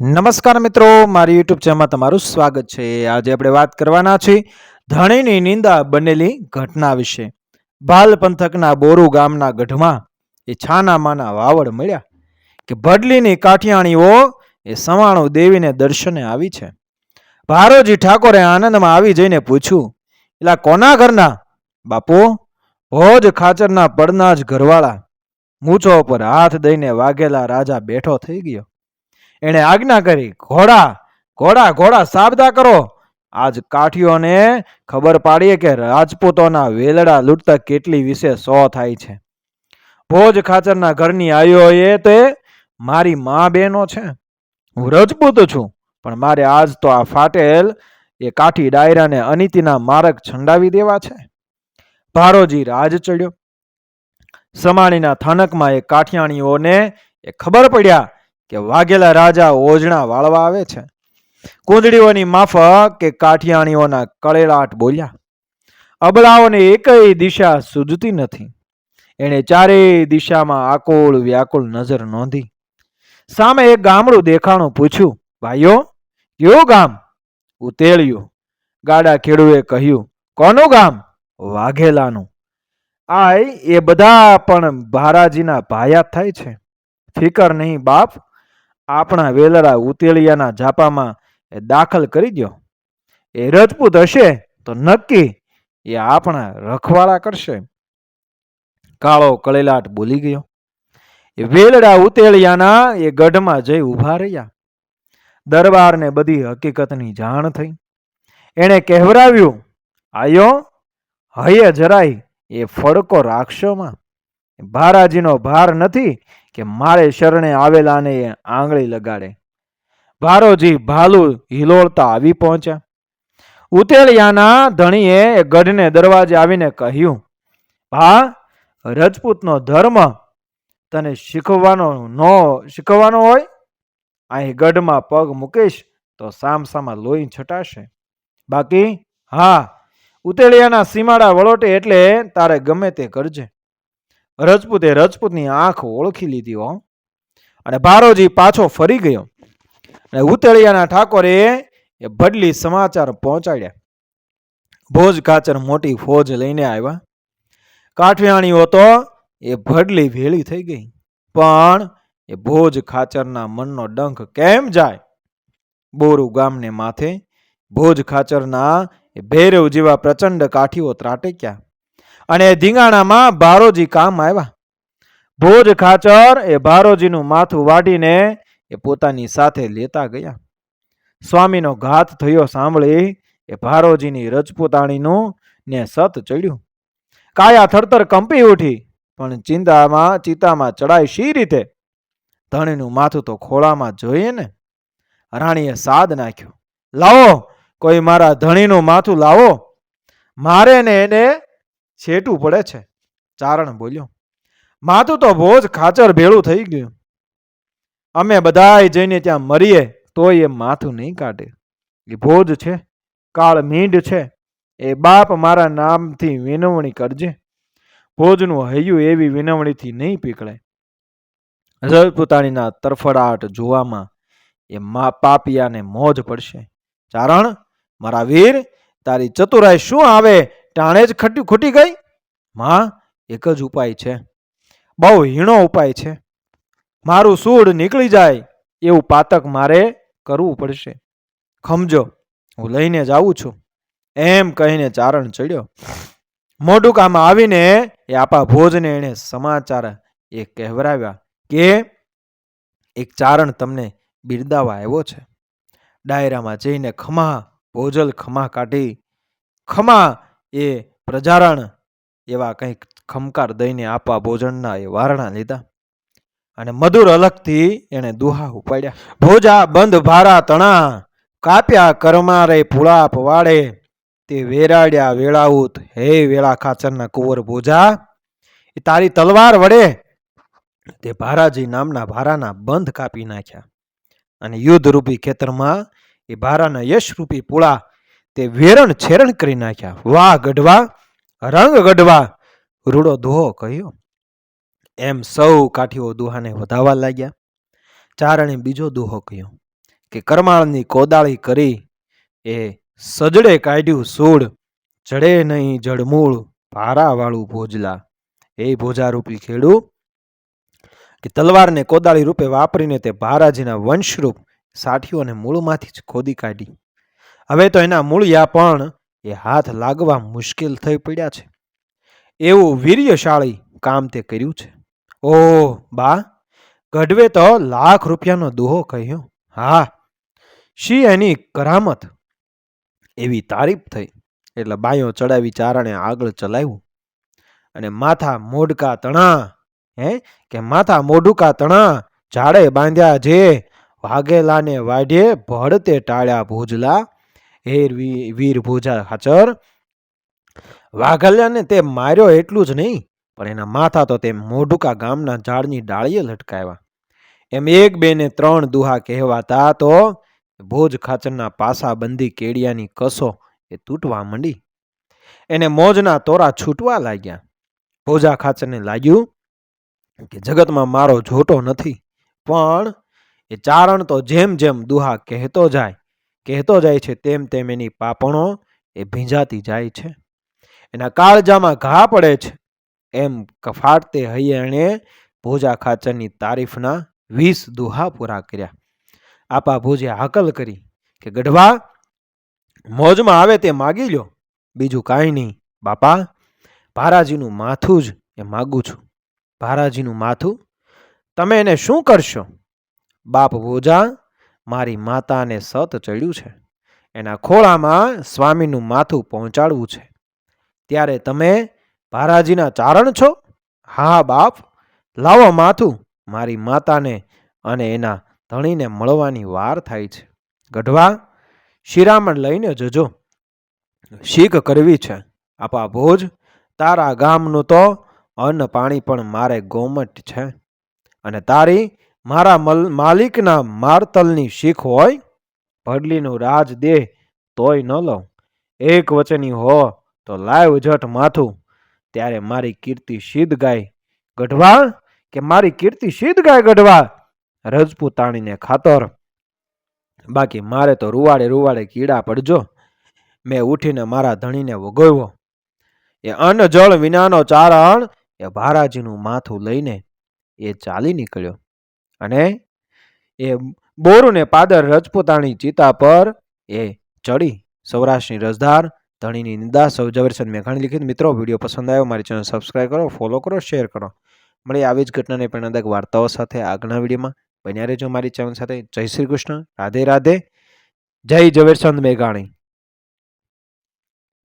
નમસ્કાર મિત્રો, મારી યુટ્યુબ ચેનલમાં તમારું સ્વાગત છે. આજે આપણે વાત કરવાના છીએ ધણીની નિંદા બનેલી ઘટના વિશે. ભાલ પંથકના બોરુ ગામના ગઢમાં એ છાના માના વાવડ મળ્યા કે ભડલીની કાઠિયાણીઓ એ સવાણું દેવીને દર્શને આવી છે. ભારોજી ઠાકોરે આનંદમાં આવી જઈને પૂછ્યું, એલા, કોના ઘરના? બાપુ, ભોજ ખાચરના પડના જ ઘરવાળા. મૂછો પર હાથ દઈને વાઘેલા રાજા બેઠો થઈ ગયો. એણે આજ્ઞા કરી, ઘોડા ઘોડા ઘોડા, સાબદા કરો. આજ કાઠીઓને ખબર પાડીએ કે રાજપૂતોના વેલડા લૂંટતા કેટલી વિશે સો થાય છે. ભોજ ખાચરના ઘરની આયો એ તે, મારી મા બહેનો છે. હું રજપૂત છું, પણ મારે આજ તો આ ફાટેલ એ કાઠી ડાયરાને અનિતિના મારક છંડાવી દેવા છે. ભારોજી રાજ ચડ્યો. સમાણીના થાનકમાં એ કાઠિયાણીઓને એ ખબર પડ્યા કે વાઘેલા રાજા ઓજણા વાળવા આવે છે. કુંદડીઓની માફક કે કાઠિયાણીઓના કળેલાટ બોલ્યા, અબળાઓને એકય દિશા સૂઝતી નથી. એણે ચારેય દિશામાં આકુળ વ્યાકુળ નજર નોંધી. સામે એક ગામડું દેખાણું પૂછ્યું, ભાઈઓ, કયું ગામ? ઉતેળ્યું. ગાડા ખેડૂએ કહ્યું, કોનું ગામ? વાઘેલાનું. આય, એ બધા પણ ભારાજીના ભાયા થાય છે. ફિકર નહીં બાપ આપણા વેલરા ઉતેલિયાના ઝાપામાં એ દાખલ કરી દો એ રજપૂત હશે તો નક્કી એ આપણા રખવાળા કરશે. કાળો કળેલાટ બોલી ગયો. એ વેલડા ઉતેળિયાના એ ગઢમાં જઈ ઊભા રહ્યા. દરબારને બધી હકીકતની જાણ થઈ. એણે કહેવરાવ્યું, આયો, હયે જરાય એ ફડકો રાખશોમાં ભારાજીનો ભાર નથી કે મારે શરણે આવેલાને આંગળી લગાડે. ભારોજી ભાલુ હિલોળતા આવી પહોંચ્યા. ઉતેલિયાના ધણીએ એ ગઢને દરવાજે આવીને કહ્યું, ભા, રજપૂતનો ધર્મ તને શીખવાનો ન શીખવાનો હોય? અહીં ગઢમાં પગ મૂકીશ તો સામસામાં લોહી છટાશે. બાકી, હા ઉતેલિયાના સીમાડા વળોટે એટલે તારે ગમે તે કરજે. રજપૂતે રજપૂતની આંખ ઓળખી લીધી, હો. અને ભારોજી પાછો ફરી ગયો. અને ઉતળિયાના ઠાકોરે એ ભડલી સમાચાર પહોંચાડ્યા. ભોજ કાચર મોટી ફોજ લઈને આવ્યા. કાઠિયાણીઓ તો એ ભડલી ભેળી થઈ ગઈ. પણ એ ભોજ ખાચરના મનનો ડંખ કેમ જાય? બોરુ ગામને માથે ભોજ ખાચરના એ ભૈરવ જેવા પ્રચંડ કાઠીઓ ત્રાટક્યા. અને ધીંગાણામાં ભારોજી કામ આવ્યા. ભોજ ખાચર એ ભારોજીનું માથું વાઢીને એ પોતાની સાથે લેતા ગયા. સ્વામીનો ઘાત થયો સાંભળી એ ભારોજીની રજપૂતાણીનું ને સત ચડ્યું. કાયા થરથર કંપી ઉઠી, પણ ચિંતામાં ચિતામાં ચડાય શી રીતે? ધણીનું માથું તો ખોળામાં જોઈએ ને. રાણીએ સાદ નાખ્યો, લાવો, કોઈ મારા ધણીનું માથું લાવો. મારે ને એને છેટું પડે છે. ચારણ બોલ્યો, માથું તો ભોજ ખાચર ભેળું થઈ ગયું. અમે બધાય જઈને ત્યાં મરીએ, તોય એ માથું નહીં કાઢે. એ ભોજ છે, કાળ મીંડ છે, એ બાપ મારા નામથી વિનવણી કરજે. ભોજનું હૈયું એવી વિનવણીથી નહીં પીકળે. રજપૂતાણીના તરફડાટ જોવામાં એ મા પાપિયાને મોજ પડશે. ચારણ, મારા વીર, તારી ચતુરાઈ શું આવે? ટાણે જ ખટી, ખૂટી ગઈ? માં, એક જ ઉપાય છે. બહુ હીણો ઉપાય છે. મારું સૂડ નીકળી જાય એવું પાતક મારે કરવું પડશે. ખમજો, હું લઈને જ આવું છું. એમ કહીને ચારણ ચડ્યો. મોઢુકામાં આવીને એ આપા ભોજને એણે સમાચાર એ કહેવરાવ્યા કે, એક ચારણ તમને બિરદાવા આવ્યો છે. ડાયરામાં જઈને ખમા, ભોજલ ખમા કાઢી, ખમા એ પ્રજારણ એવા કંઈક ખમકાર દઈને આપવા ભોજનના એ વારણા લીધા. અને મધુર અલગથી એણે દુહા ઉપાડ્યા. ભોજા બંધ ભારા તણા, કાપ્યા કરમારે પુળાપ વાળે, તે વેરાડ્યા વેળાઉત, હે વેળા ખાચરના કુંવર ભોજા, એ તારી તલવાર વડે, તે ભારાજી નામના ભારાના બંધ કાપી નાખ્યા. અને યુદ્ધ રૂપી ખેતરમાં એ ભારાના યશરૂપી પુળા તે વેરણ છેરણ કરી નાખ્યા. વાહ ગઢવા, રંગ ગઢવા, રૂડો દોહો કહ્યો. એમ સૌ કાઠીઓ દુહાને વધાવવા લાગ્યા. ચારણે બીજો દુહો કહ્યો કે કરમાળની કોદાળી કરી એ સજડે કાઢ્યું સૂળ, જડે નહીં જડમૂળ ભારાવાળું ભોજલા. એ ભોજારૂપી ખેડૂ કે તલવારને કોદાળી રૂપે વાપરીને તે ભારાજીના વંશરૂપ સાઠીઓને મૂળમાંથી જ ખોદી કાઢી. હવે તો એના મૂળિયા પણ એ હાથ લાગવા મુશ્કેલ થઈ પડ્યા છે. એવું વીર્યશાળી કામ તે કર્યું છે. ઓહ, બા, ગઢવે તો લાખ રૂપિયાનો દુહો કહ્યો. હા, શી એની કરામત? એવી તારીફ થઈ. એટલે બાયો ચડાવી ચારણે આગળ ચલાવ્યું. અને માથા મોઢકા તણા, હે, કે માથા મોઢુકા તણા, ઝાડે બાંધ્યા જે, વાઘેલાને વાઢે ભળતે ટાળ્યા ભોજલા હેર વીર ભોજા હાચર વાઘલ્યાને તે માર્યો એટલું જ નહીં, પણ એના માથા તો તે મોઢુકા ગામના ઝાડની ડાળીએ લટકાવ્યા. એમ એક, બે ને ત્રણ દુહા કહેવાતા તો ભોજ ખાચરના પાસા બંધી કેડિયાની કસો એ તૂટવા માંડી. એને મોજના તોરા છૂટવા લાગ્યા. ભોજા ખાચરને લાગ્યું કે જગતમાં મારો જોટો નથી, પણ એ ચારણ તો જેમ જેમ દુહા કહેતો જાય કહેતો જાય છે, તેમ તેમ એની પાપણો એ ભીંજાતી જાય છે. એના કાળજામાં ઘા પડે છે, એમ કફાટતે હૈયણે ભોજા ખાચરની તારીફના વીસ દુહા પૂરા કર્યા. આપા ભોજે હાકલ કરી કે, ગઢવા, મોજમાં આવે તે માગી લ્યો. બીજું કાંઈ નહીં. બાપા, ભારાજીનું માથું જ એ માગું છું. ભારાજીનું માથું? તમે એને શું કરશો? બાપ ભોજા મારી માતાને સત ચડ્યું છે. એના ખોળામાં સ્વામીનું માથું પહોંચાડવું છે. ત્યારે તમે ભારાજીના ચારણ છો? હા, બાપ. લાવો માથું. મારી માતાને અને એના ધણીને મળવાની વાર થાય છે. ગઢવા, શિરામણ લઈને જજો. શીખ કરવી છે. આપા ભોજ. તારા ગામનું તો અન્ન પાણી પણ મારે ગોમટ છે. અને તારી મારા મલ- માલિકના મારતલની શીખ હોય, ભડલીનું રાજ દે તોય ન લઉં. એક વચની હો તો લાવ જટ માથું. ત્યારે મારી કીર્તિ સિદ્ધ ગાય ગઢવા કે મારી કીર્તિ સિદ્ધ ગાય ગઢવા? રજપૂતાણીને ખાતર. બાકી મારે તો રૂવાડે રૂવાડે કીડા પડજો. મેં ઉઠીને મારા ધણીને વગોવ્યો. એ અન્ન જળ વિનાનો ચારણ એ ભારાજીનું માથું લઈને એ ચાલી નીકળ્યો. અને એ બોરુને પાદર રજપૂતાણી ચિતા પર એ ચડી. સૌરાષ્ટ્રની રસધાર ધણીની નિંદા, સૌ ઝવેરચંદ મેઘાણી લિખિત. મિત્રો, વીડિયો પસંદ આવ્યો, મારી ચેનલ સબસ્ક્રાઈબ કરો ફોલો કરો શેર કરો. મળી આવી જ ઘટનાને પ્રેરણાદાયક વાર્તાઓ સાથે આગળના વિડીયોમાં. બન્યા રહેજો મારી ચેનલ સાથે. જય શ્રી કૃષ્ણ. રાધે રાધે. જય ઝવેરચંદ મેઘાણી.